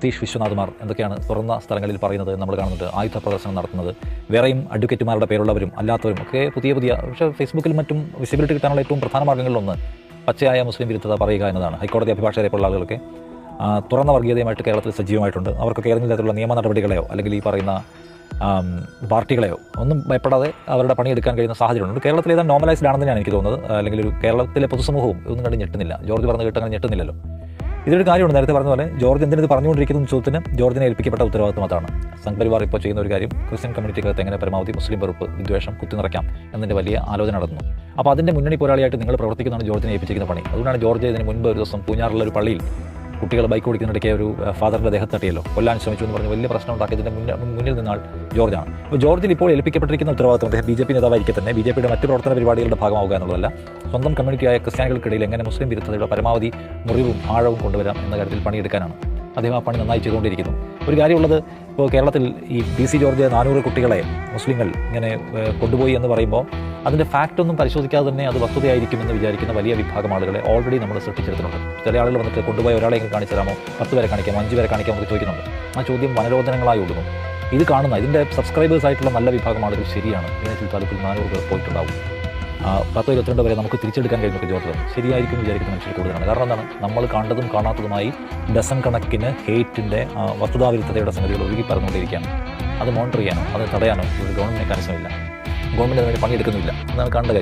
സതീഷ് വിശ്വനാഥ്മാർ എന്തൊക്കെയാണ് തുറന്ന സ്ഥലങ്ങളിൽ പറയുന്നത് നമ്മൾ കാണുന്നത് ആയുധ പ്രദർശനം നടത്തുന്നത്. വേറെയും അഡ്വക്കേറ്റുമാരുടെ പേരുള്ളവരും അല്ലാത്തവരും ഒക്കെ പുതിയ പുതിയ പക്ഷേ ഫേസ്ബുക്കിൽ മറ്റും വിസിബിലിറ്റി കിട്ടാനുള്ള ഏറ്റവും പ്രധാന മാർഗങ്ങളിലൊന്ന് പച്ചയായ മുസ്ലിം വിരുദ്ധത പറയുക എന്നതാണ്. ഹൈക്കോടതി അഭിഭാഷകരെ പോലുള്ള ആളുകളൊക്കെ തുറന്ന വർഗീയതയുമായിട്ട് കേരളത്തിൽ സജീവമായിട്ടുണ്ട്. അവർക്കൊക്കെ ഏതെങ്കിലും തരത്തിലുള്ള നിയമ നടപടികളെയോ അല്ലെങ്കിൽ ഈ പറയുന്ന പാർട്ടികളെയോ ഒന്നും ഭയപ്പെടാതെ അവരുടെ പണിയെടുക്കാൻ കഴിയുന്ന സാഹചര്യമുണ്ട്. കേരളത്തിൽ ഏതാണ്ട് നോർമലൈസ്ഡ് ആണെന്ന് തന്നെയാണ് എനിക്ക് തോന്നുന്നത്. അല്ലെങ്കിൽ ഒരു കേരളത്തിലെ പൊതുസമൂഹവും ഇതൊന്നും കണ്ട് ഞെട്ടുന്നില്ല. ജോർജ് പറഞ്ഞ് കേട്ടങ്ങനെ ഞെട്ടുന്നില്ലല്ലോ. ഇതൊരു കാര്യമാണ് നേരത്തെ പറഞ്ഞ പോലെ ജോർജ് എന്തിനത് പറഞ്ഞുകൊണ്ടിരിക്കുന്ന ചോദ്യത്തിന് ജോർജിനെ ഏൽപ്പിക്കപ്പെട്ട ഉത്തരവാദിത്വം അതാണ്. സംഘപരിവാർ ഇപ്പോൾ ചെയ്യുന്ന ഒരു കാര്യം ക്രിസ്ത്യൻ കമ്മ്യൂണിറ്റിക്കകത്ത് എങ്ങനെ പരമാവധി മുസ്ലിം വെറുപ്പ് വിദ്വേഷം കുത്തി നിറയ്ക്കാം എന്നതിന്റെ വലിയ ആലോചന നടന്നു. അപ്പോൾ അതിന്റെ മുന്നണി പോരാളിയായിട്ട് നിങ്ങൾ പ്രവർത്തിക്കുന്നതാണ് ജോർജിനെ ഏൽപ്പിച്ചിരിക്കുന്ന പണി. അതുകൊണ്ടാണ് ജോർജ് ഇതിന് മുൻപ് ഒരു ദിവസം പൂഞ്ഞാറുള്ള ഒരു പള്ളിയിൽ കുട്ടികൾ ബൈക്ക് ഓടിക്കുന്നിടയ്ക്ക് ഒരു ഫാദറിന്റെ ദേഹത്ത് തട്ടിയല്ലോ. കൊല്ലാൻ ശ്രമിച്ചു എന്ന് പറഞ്ഞ് വലിയ പ്രശ്നം ഉണ്ടാക്കിയതിന്റെ മുന്നിൽ മുന്നിൽ നിന്നാൾ ജോർജാണ്. അപ്പോൾ ജോർജിൽ ഇപ്പോൾ ഏൽപ്പിക്കപ്പെട്ടിരിക്കുന്ന ഉത്തരവാദിത്വം അദ്ദേഹം ബി ജെ പി നേതാവായിരിക്കെ തന്നെ. ബി ജെ പിയുടെ മറ്റ് പ്രവർത്തന പരിപാടികളുടെ ഭാഗമാവുക എന്നുള്ളതല്ല. സ്വന്തം കമ്മ്യൂണിറ്റിയായ ക്രിസ്ത്യാനികൾക്കിടയിൽ എങ്ങനെ മുസ്ലിം വിരുദ്ധതയുടെ പരമാവധി മുറിവും ആഴവും കൊണ്ടുവരാം എന്ന കാര്യത്തിൽ പണിയെടുക്കാനാണ്. അദ്ദേഹം ആ പണി നന്നായി ചെയ്തുകൊണ്ടിരിക്കുന്നു. ഒരു കാര്യമുള്ളത് ഇപ്പോൾ കേരളത്തിൽ ഈ ബി സി ജോർജ് നാനൂറ് കുട്ടികളെ മുസ്ലിങ്ങൾ ഇങ്ങനെ കൊണ്ടുപോയി എന്ന് പറയുമ്പോൾ അതിന്റെ ഫാക്റ്റ് ഒന്നും പരിശോധിക്കാതെ തന്നെ അത് വസ്തുതയായിരിക്കുമെന്ന് വിചാരിക്കുന്ന വലിയ വിഭാഗം ആളുകളെ ഓൾറെഡി നമ്മൾ സൃഷ്ടിച്ചെടുത്തിട്ടുണ്ട് ചില ആളുകൾ വന്നിട്ട് കൊണ്ടുപോയ ഒരാളെങ്കിലും കാണിച്ചു തരാമോ? പത്ത് പേരെ കാണിക്കാം അഞ്ച് പേരെ കാണിക്കാം എന്നൊക്കെ ചോദിക്കുന്നുണ്ട്. ആ ചോദ്യം വനരോധനങ്ങളായി ഒടുങ്ങും ഇത് കാണുന്ന ഇതിന്റെ സബ്സ്ക്രൈബേഴ്സ് ആയിട്ടുള്ള നല്ല വിഭാഗം ആളുകൾ ശരിയാണ്. ഇതിനെ താലൂക്കിൽ നാനൂറ് പേർ പോയിട്ടുണ്ടാവും. പത്തോ ഇരുപത്തിരണ്ടോ വരെ നമുക്ക് തിരിച്ചെടുക്കാൻ കഴിയുന്ന ജോർജ് ശരിയായിരിക്കും വിചാരിക്കുന്ന മനുഷ്യർ കൂടുതലാണ്. കാരണം എന്താണ്? നമ്മൾ കണ്ടതും കാണാത്തതുമായി ഡസൺ കണക്കിന് ഹേറ്റിന്റെ വസ്തുതാവിരുദ്ധതയുടെ സംഗതികൾ ഒഴുകി പറഞ്ഞുകൊണ്ടിരിക്കുകയാണ് അത് മോണിറ്റർ ചെയ്യാനോ അത് തടയാനോ ഒരു ഗവൺമെന്റ് മെക്കാനിസം ഇല്ല ഗവൺമെന്റ് അതിനുവേണ്ടി പണിയെടുക്കുന്നില്ല എന്നാണ് കണ്ട കാര്യം.